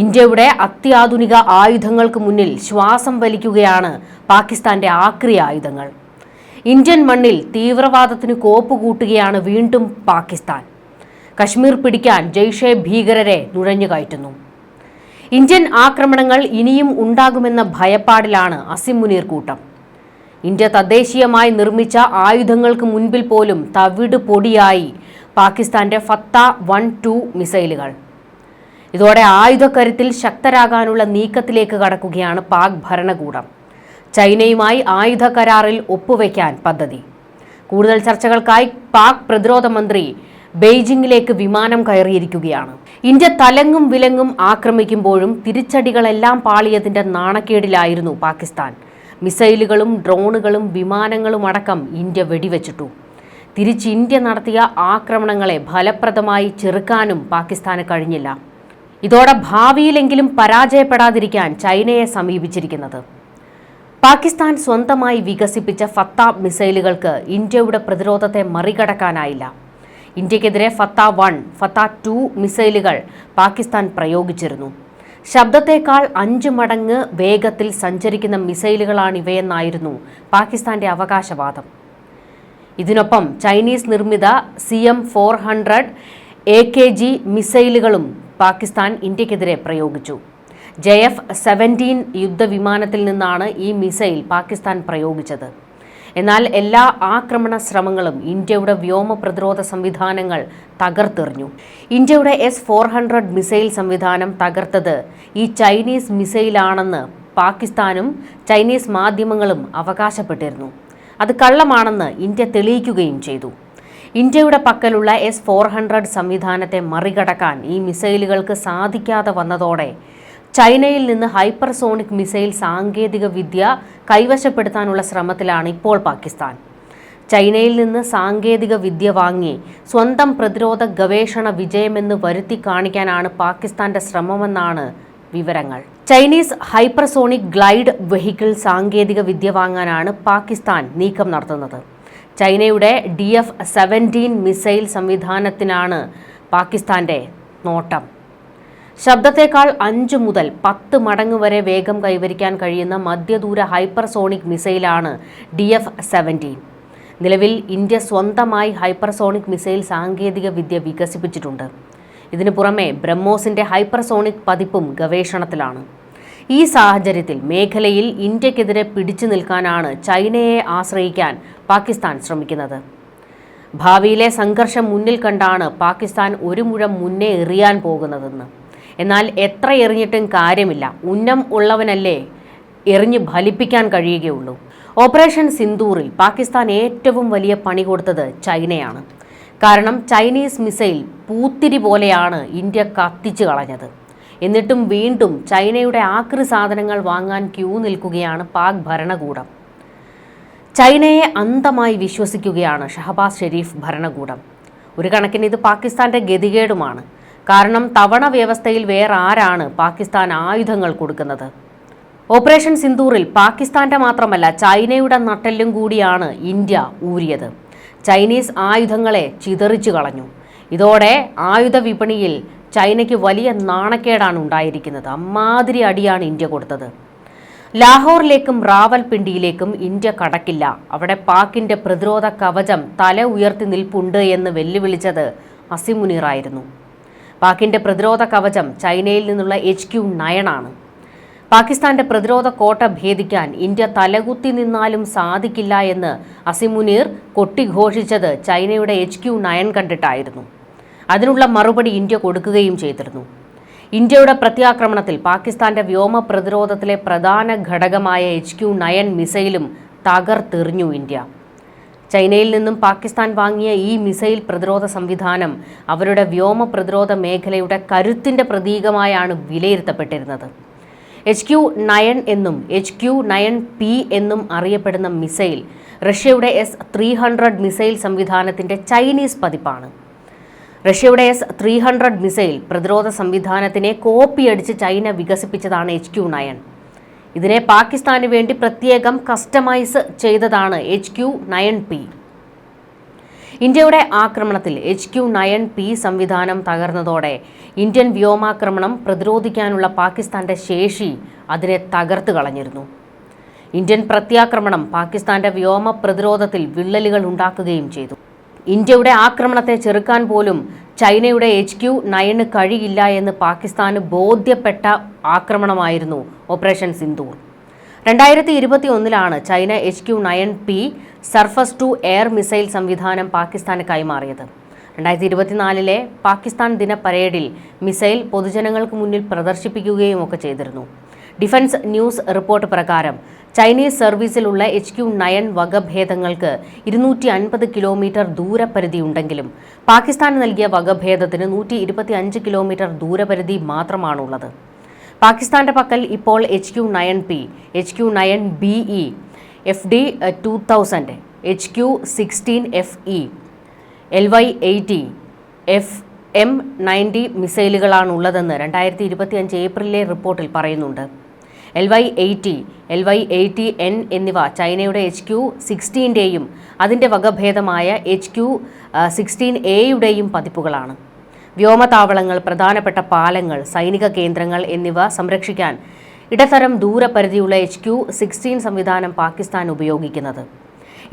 ഇന്ത്യയുടെ അത്യാധുനിക ആയുധങ്ങൾക്ക് മുന്നിൽ ശ്വാസം വലിക്കുകയാണ് പാകിസ്ഥാന്റെ ആക്രി ആയുധങ്ങൾ. ഇന്ത്യൻ മണ്ണിൽ തീവ്രവാദത്തിന് കോപ്പ് കൂട്ടുകയാണ് വീണ്ടും പാകിസ്ഥാൻ. കശ്മീർ പിടിക്കാൻ ജയ്ഷെ ഭീകരരെ നുഴഞ്ഞുകയറ്റുന്നു ഇന്ത്യൻ ആക്രമണങ്ങൾ ഇനിയും ഉണ്ടാകുമെന്ന ഭയപ്പാടിലാണ് അസിം മുനീർ കൂട്ടം. ഇന്ത്യ തദ്ദേശീയമായി നിർമ്മിച്ച ആയുധങ്ങൾക്ക് മുൻപിൽ പോലും തവിട് പൊടിയായി പാകിസ്ഥാന്റെ ഫത്ത വൺ ടു മിസൈലുകൾ. ഇതോടെ ആയുധക്കരുത്തിൽ ശക്തരാകാനുള്ള നീക്കത്തിലേക്ക് കടക്കുകയാണ് പാക് ഭരണകൂടം. ചൈനയുമായി ആയുധ കരാറിൽ ഒപ്പുവെക്കാൻ പദ്ധതി. കൂടുതൽ ചർച്ചകൾക്കായി പാക് പ്രതിരോധ മന്ത്രി ബെയ്ജിംഗിലേക്ക് വിമാനം കയറിയിരിക്കുകയാണ്. ഇന്ത്യ തലങ്ങും വിലങ്ങും ആക്രമിക്കുമ്പോഴും തിരിച്ചടികളെല്ലാം പാളിയതിന്റെ നാണക്കേടിലായിരുന്നു പാകിസ്ഥാൻ. മിസൈലുകളും ഡ്രോണുകളും വിമാനങ്ങളും അടക്കം ഇന്ത്യ വെടിവെച്ചിട്ടു. തിരിച്ച് ഇന്ത്യ നടത്തിയ ആക്രമണങ്ങളെ ഫലപ്രദമായി ചെറുക്കാനും പാകിസ്ഥാന് കഴിഞ്ഞില്ല. ഇതോടെ ഭാവിയിലെങ്കിലും പരാജയപ്പെടാതിരിക്കാൻ ചൈനയെ സമീപിച്ചിരിക്കുന്നത്. പാകിസ്ഥാൻ സ്വന്തമായി വികസിപ്പിച്ച ഫത്ത മിസൈലുകൾക്ക് ഇന്ത്യയുടെ പ്രതിരോധത്തെ മറികടക്കാനായില്ല. ഇന്ത്യക്കെതിരെ ഫത്ത വൺ ഫത്ത ടു മിസൈലുകൾ പാകിസ്ഥാൻ പ്രയോഗിച്ചിരുന്നു. ശബ്ദത്തേക്കാൾ അഞ്ച് മടങ്ങ് വേഗത്തിൽ സഞ്ചരിക്കുന്ന മിസൈലുകളാണിവയെന്നായിരുന്നു പാകിസ്ഥാന്റെ അവകാശവാദം. ഇതിനൊപ്പം ചൈനീസ് നിർമ്മിത C M four hundred A K G മിസൈലുകളും Pakistan ഇന്ത്യക്കെതിരെ പ്രയോഗിച്ചു. ജെ എഫ് സെവന്റീൻ യുദ്ധവിമാനത്തിൽ നിന്നാണ് ഈ മിസൈൽ പാകിസ്ഥാൻ പ്രയോഗിച്ചത്. എന്നാൽ എല്ലാ ആക്രമണ ശ്രമങ്ങളും ഇന്ത്യയുടെ വ്യോമ പ്രതിരോധ സംവിധാനങ്ങൾ തകർത്തെറിഞ്ഞു. ഇന്ത്യയുടെ എസ് ഫോർ ഹൺഡ്രഡ് മിസൈൽ സംവിധാനം തകർത്തത് ഈ ചൈനീസ് മിസൈലാണെന്ന് പാകിസ്ഥാനും ചൈനീസ് മാധ്യമങ്ങളും അവകാശപ്പെട്ടിരുന്നു. അത് കള്ളമാണെന്ന് ഇന്ത്യ തെളിയിക്കുകയും ചെയ്തു. ഇന്ത്യയുടെ പക്കലുള്ള എസ് ഫോർ ഹൺഡ്രഡ് സംവിധാനത്തെ മറികടക്കാൻ ഈ മിസൈലുകൾക്ക് സാധിക്കാതെ വന്നതോടെ ചൈനയിൽ നിന്ന് ഹൈപ്പർസോണിക് മിസൈൽ സാങ്കേതിക വിദ്യ കൈവശപ്പെടുത്താനുള്ള ശ്രമത്തിലാണ് ഇപ്പോൾ പാകിസ്ഥാൻ. ചൈനയിൽ നിന്ന് സാങ്കേതിക വിദ്യ വാങ്ങി സ്വന്തം പ്രതിരോധ ഗവേഷണ വിജയമെന്ന് വരുത്തി കാണിക്കാനാണ് പാകിസ്ഥാന്റെ ശ്രമമെന്നാണ് വിവരങ്ങൾ. ചൈനീസ് ഹൈപ്പർസോണിക് ഗ്ലൈഡ് വെഹിക്കിൾ സാങ്കേതിക വിദ്യ വാങ്ങാനാണ് പാകിസ്ഥാൻ നീക്കം നടത്തുന്നത്. ചൈനയുടെ ഡി എഫ് സെവന്റീൻ മിസൈൽ സംവിധാനത്തിനാണ് പാകിസ്ഥാന്റെ നോട്ടം. ശബ്ദത്തേക്കാൾ അഞ്ച് മുതൽ പത്ത് മടങ്ങ് വരെ വേഗം കൈവരിക്കാൻ കഴിയുന്ന മധ്യദൂര ഹൈപ്പർസോണിക് മിസൈലാണ് ഡി എഫ് സെവന്റീൻ. നിലവിൽ ഇന്ത്യ സ്വന്തമായി ഹൈപ്പർസോണിക് മിസൈൽ സാങ്കേതിക വിദ്യ വികസിപ്പിച്ചിട്ടുണ്ട്. ഇതിനു പുറമെ ബ്രഹ്മോസിന്റെ ഹൈപ്പർസോണിക് പതിപ്പും ഗവേഷണത്തിലാണ്. ഈ സാഹചര്യത്തിൽ മേഖലയിൽ ഇന്ത്യക്കെതിരെ പിടിച്ചു നിൽക്കാനാണ് ചൈനയെ ആശ്രയിക്കാൻ പാകിസ്ഥാൻ ശ്രമിക്കുന്നത്. ഭാവിയിലെ സംഘർഷം മുന്നിൽ കണ്ടാണ് പാകിസ്ഥാൻ ഒരു മുഴം മുന്നേ എറിയാൻ പോകുന്നതെന്ന്. എന്നാൽ എത്ര എറിഞ്ഞിട്ടും കാര്യമില്ല. ഉന്നം ഉള്ളവനല്ലേ എറിഞ്ഞ് ഫലിപ്പിക്കാൻ കഴിയുകയുള്ളൂ. ഓപ്പറേഷൻ സിന്ദൂറിൽ പാകിസ്ഥാൻ ഏറ്റവും വലിയ പണി കൊടുത്തത് ചൈനയാണ്. കാരണം ചൈനീസ് മിസൈൽ പൂത്തിരി പോലെയാണ് ഇന്ത്യ കത്തിച്ചു കളഞ്ഞത്. എന്നിട്ടും വീണ്ടും ചൈനയുടെ ആക്രി സാധനങ്ങൾ വാങ്ങാൻ ക്യൂ നിൽക്കുകയാണ് പാക് ഭരണകൂടം. ചൈനയെ അന്തമായി വിശ്വസിക്കുകയാണ് ഷഹബാസ് ഷെരീഫ് ഭരണകൂടം. ഒരു കണക്കിന് ഇത് പാകിസ്ഥാന്റെ ഗതികേടുമാണ്. കാരണം തവണ വ്യവസ്ഥയിൽ വേറെ ആരാണ് പാകിസ്ഥാൻ ആയുധങ്ങൾ കൊടുക്കുന്നത്? ഓപ്പറേഷൻ സിന്ദൂറിൽ പാകിസ്ഥാന്റെ മാത്രമല്ല ചൈനയുടെ നട്ടെല്ലും കൂടിയാണ് ഇന്ത്യ ഊരിയത്. ചൈനീസ് ആയുധങ്ങളെ ചിതറിച്ചു കളഞ്ഞു. ഇതോടെ ആയുധ വിപണിയിൽ ചൈനയ്ക്ക് വലിയ നാണക്കേടാണ് ഉണ്ടായിരിക്കുന്നത്. അമ്മാതിരി അടിയാണ് ഇന്ത്യ കൊടുത്തത്. ലാഹോറിലേക്കും റാവൽപിണ്ടിയിലേക്കും ഇന്ത്യ കടക്കില്ല. അവിടെ പാക്കിന്റെ പ്രതിരോധ കവചം തല ഉയർത്തി നിൽപ്പുണ്ട് എന്ന് വെല്ലുവിളിച്ചത് അസിമുനീറായിരുന്നു. പാക്കിന്റെ പ്രതിരോധ കവചം ചൈനയിൽ നിന്നുള്ള എച്ച് ക്യു നയനാണ് പാകിസ്ഥാന്റെ പ്രതിരോധ കോട്ട ഭേദിക്കാൻ ഇന്ത്യ തലകുത്തി നിന്നാലും സാധിക്കില്ല എന്ന് അസിമുനീർ കൊട്ടിഘോഷിച്ചത് ചൈനയുടെ എച്ച് ക്യു നയൻ കണ്ടിട്ടായിരുന്നു. അതിനുള്ള മറുപടി ഇന്ത്യ കൊടുക്കുകയും ചെയ്തിരുന്നു. ഇന്ത്യയുടെ പ്രത്യാക്രമണത്തിൽ പാകിസ്ഥാന്റെ വ്യോമ പ്രതിരോധത്തിലെ പ്രധാന ഘടകമായ എച്ച് ക്യു നയൻ മിസൈലും തകർത്തെറിഞ്ഞു ഇന്ത്യ. ചൈനയിൽ നിന്നും പാകിസ്ഥാൻ വാങ്ങിയ ഈ മിസൈൽ പ്രതിരോധ സംവിധാനം അവരുടെ വ്യോമ പ്രതിരോധ മേഖലയുടെ കരുത്തിന്റെ പ്രതീകമായാണ് വിലയിരുത്തപ്പെട്ടിരുന്നത്. എച്ച് ക്യു നയൻ എന്നും എച്ച് ക്യു നയൻ പി എന്നും അറിയപ്പെടുന്ന മിസൈൽ റഷ്യയുടെ എസ് ത്രീ ഹൺഡ്രഡ് മിസൈൽ സംവിധാനത്തിന്റെ ചൈനീസ് പതിപ്പാണ്. റഷ്യയുടെ എസ് ത്രീ ഹൺഡ്രഡ് മിസൈൽ പ്രതിരോധ സംവിധാനത്തിനെ കോപ്പിയടിച്ച് ചൈന വികസിപ്പിച്ചതാണ് എച്ച് ക്യു നയൻ. ഇതിനെ പാകിസ്ഥാന് വേണ്ടി പ്രത്യേകം കസ്റ്റമൈസ് ചെയ്തതാണ് എച്ച് ക്യു നയൻ പി. ഇന്ത്യയുടെ ആക്രമണത്തിൽ എച്ച് ക്യു നയൻ പി സംവിധാനം തകർന്നതോടെ ഇന്ത്യൻ വ്യോമാക്രമണം പ്രതിരോധിക്കാനുള്ള പാകിസ്ഥാന്റെ ശേഷി അതിനെ തകർത്ത് കളഞ്ഞിരുന്നു. ഇന്ത്യൻ പ്രത്യാക്രമണം പാകിസ്ഥാന്റെ വ്യോമ പ്രതിരോധത്തിൽ വിള്ളലുകൾ ഉണ്ടാക്കുകയും ചെയ്തു. ഇന്ത്യയുടെ ആക്രമണത്തെ ചെറുക്കാൻ പോലും ചൈനയുടെ എച്ച് ക്യു നയന് കഴിയില്ല എന്ന് പാകിസ്ഥാന് ബോധ്യപ്പെട്ട ആക്രമണമായിരുന്നു ഓപ്പറേഷൻ സിന്ദൂർ. രണ്ടായിരത്തി ഇരുപത്തി ഒന്നിലാണ് China H Q nine P surface to air missile സംവിധാനം പാകിസ്ഥാന് കൈമാറിയത്. രണ്ടായിരത്തി ഇരുപത്തിനാലിലെ പാകിസ്ഥാൻ ദിന പരേഡിൽ മിസൈൽ പൊതുജനങ്ങൾക്ക് മുന്നിൽ പ്രദർശിപ്പിക്കുകയും ഒക്കെ ചെയ്തിരുന്നു. ഡിഫൻസ് ന്യൂസ് റിപ്പോർട്ട് പ്രകാരം ചൈനീസ് സർവീസിലുള്ള എച്ച് ക്യു നയൻ വകഭേദങ്ങൾക്ക് ഇരുന്നൂറ്റി അൻപത് കിലോമീറ്റർ ദൂരപരിധി ഉണ്ടെങ്കിലും പാകിസ്ഥാൻ നൽകിയ വകഭേദത്തിന് നൂറ്റി ഇരുപത്തി അഞ്ച് കിലോമീറ്റർ ദൂരപരിധി മാത്രമാണുള്ളത്. പാകിസ്ഥാന്റെ പക്കൽ ഇപ്പോൾ H Q nine P H Q nine B E F D two thousand H Q sixteen F E L Y eighty F M ninety മിസൈലുകളാണുള്ളതെന്ന് രണ്ടായിരത്തി ഇരുപത്തി അഞ്ച് ഏപ്രിലിലെ റിപ്പോർട്ടിൽ പറയുന്നുണ്ട്. L Y eighty L Y eighty N എന്നിവ ചൈനയുടെ H Q സിക്സ്റ്റീന്റെയും അതിന്റെ വകഭേദമായ H Q sixteen എയുടെയും പതിപ്പുകളാണ്. വ്യോമതാവളങ്ങൾ പ്രധാനപ്പെട്ട പാലങ്ങൾ സൈനിക കേന്ദ്രങ്ങൾ എന്നിവ സംരക്ഷിക്കാൻ ഇടത്തരം ദൂരപരിധിയുള്ള എച്ച് ക്യു സിക്സ്റ്റീൻ സംവിധാനം പാകിസ്ഥാൻ ഉപയോഗിക്കുന്നത്.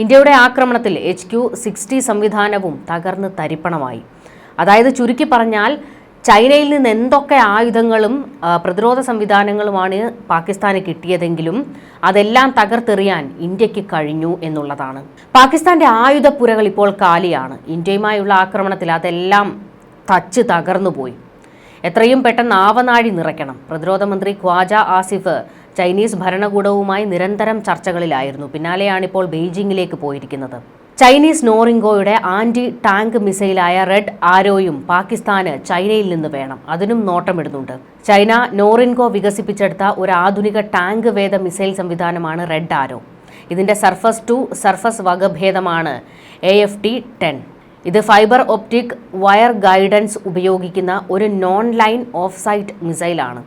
ഇന്ത്യയുടെ ആക്രമണത്തിൽ എച്ച് ക്യു സിക്സ്റ്റി സംവിധാനവും തകർന്ന് തരിപ്പണമായി. അതായത് ചുരുക്കി പറഞ്ഞാൽ ചൈനയിൽ നിന്ന് എന്തൊക്കെ ആയുധങ്ങളും പ്രതിരോധ സംവിധാനങ്ങളുമാണ് പാകിസ്ഥാന് കിട്ടിയതെങ്കിലും അതെല്ലാം തകർത്തെറിയാൻ ഇന്ത്യയ്ക്ക് കഴിഞ്ഞു എന്നുള്ളതാണ്. പാകിസ്ഥാന്റെ ആയുധപ്പുരകൾ ഇപ്പോൾ കാലിയാണ്. ഇന്ത്യയുമായുള്ള ആക്രമണത്തിൽ അതെല്ലാം തച്ച് തകർന്നുപോയി. എത്രയും പെട്ടെന്ന് ആവനാഴി നിറയ്ക്കണം. പ്രതിരോധ മന്ത്രി ഖ്വാജ ആസിഫ് ചൈനീസ് ഭരണകൂടവുമായി നിരന്തരം ചർച്ചകളിലായിരുന്നു. പിന്നാലെയാണിപ്പോൾ ബെയ്ജിങ്ങിലേക്ക് പോയിരിക്കുന്നത്. ചൈനീസ് നോറിംഗോയുടെ ആന്റി ടാങ്ക് മിസൈലായ റെഡ് ആരോയും പാകിസ്ഥാന് ചൈനയിൽ നിന്ന് വേണം. അതിനും നോട്ടമിടുന്നുണ്ട്. ചൈന നോറിൻകോ വികസിപ്പിച്ചെടുത്ത ഒരു ആധുനിക ടാങ്ക് വേദ മിസൈൽ സംവിധാനമാണ് റെഡ് ആരോ. ഇതിന്റെ സർഫസ് ടു സർഫസ് വകഭേദമാണ് എ എഫ് ടി ടെൻ ഇത് ഫൈബർ ഒപ്റ്റിക് വയർ ഗൈഡൻസ് ഉപയോഗിക്കുന്ന ഒരു നോൺ ലൈൻ ഓഫ് സൈറ്റ് മിസൈലാണ്.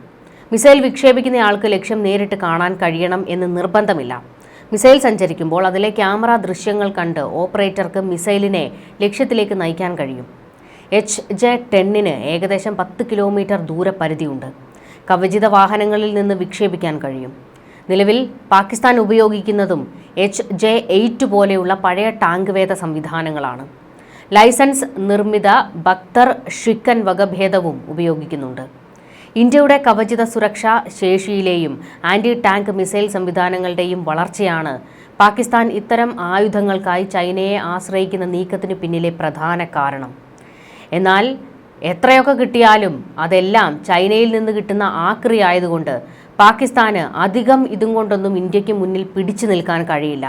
മിസൈൽ വിക്ഷേപിക്കുന്നയാൾക്ക് ലക്ഷ്യം നേരിട്ട് കാണാൻ കഴിയണം എന്ന് നിർബന്ധമില്ല. മിസൈൽ സഞ്ചരിക്കുമ്പോൾ അതിലെ ക്യാമറ ദൃശ്യങ്ങൾ കണ്ട് ഓപ്പറേറ്റർക്ക് മിസൈലിനെ ലക്ഷ്യത്തിലേക്ക് നയിക്കാൻ കഴിയും. എച്ച് ജെ ടെന്നിന് ഏകദേശം പത്ത് കിലോമീറ്റർ ദൂരപരിധിയുണ്ട് കവചിത വാഹനങ്ങളിൽ നിന്ന് വിക്ഷേപിക്കാൻ കഴിയും. നിലവിൽ പാകിസ്ഥാൻ ഉപയോഗിക്കുന്നതും എച്ച് ജെ എയ്റ്റ് പോലെയുള്ള പഴയ ടാങ്ക് വേദ സംവിധാനങ്ങളാണ്. ലൈസൻസ് നിർമ്മിത ബക്തർ ഷിക്കൻ വകഭേദവും ഉപയോഗിക്കുന്നുണ്ട്. ഇന്ത്യയുടെ കവചിത സുരക്ഷാ ശേഷിയിലെയും ആന്റി ടാങ്ക് മിസൈൽ സംവിധാനങ്ങളുടെയും വളർച്ചയാണ്. പാകിസ്ഥാൻ ഇത്തരം ആയുധങ്ങൾക്കായി ചൈനയെ ആശ്രയിക്കുന്ന നീക്കത്തിന് പിന്നിലെ പ്രധാന കാരണം. എന്നാൽ എത്രയൊക്കെ കിട്ടിയാലും അതെല്ലാം ചൈനയിൽ നിന്ന് കിട്ടുന്ന ആക്രി ആയതുകൊണ്ട് പാകിസ്ഥാന് അധികം ഇതും കൊണ്ടൊന്നും ഇന്ത്യയ്ക്ക് മുന്നിൽ പിടിച്ചു നിൽക്കാൻ കഴിയില്ല.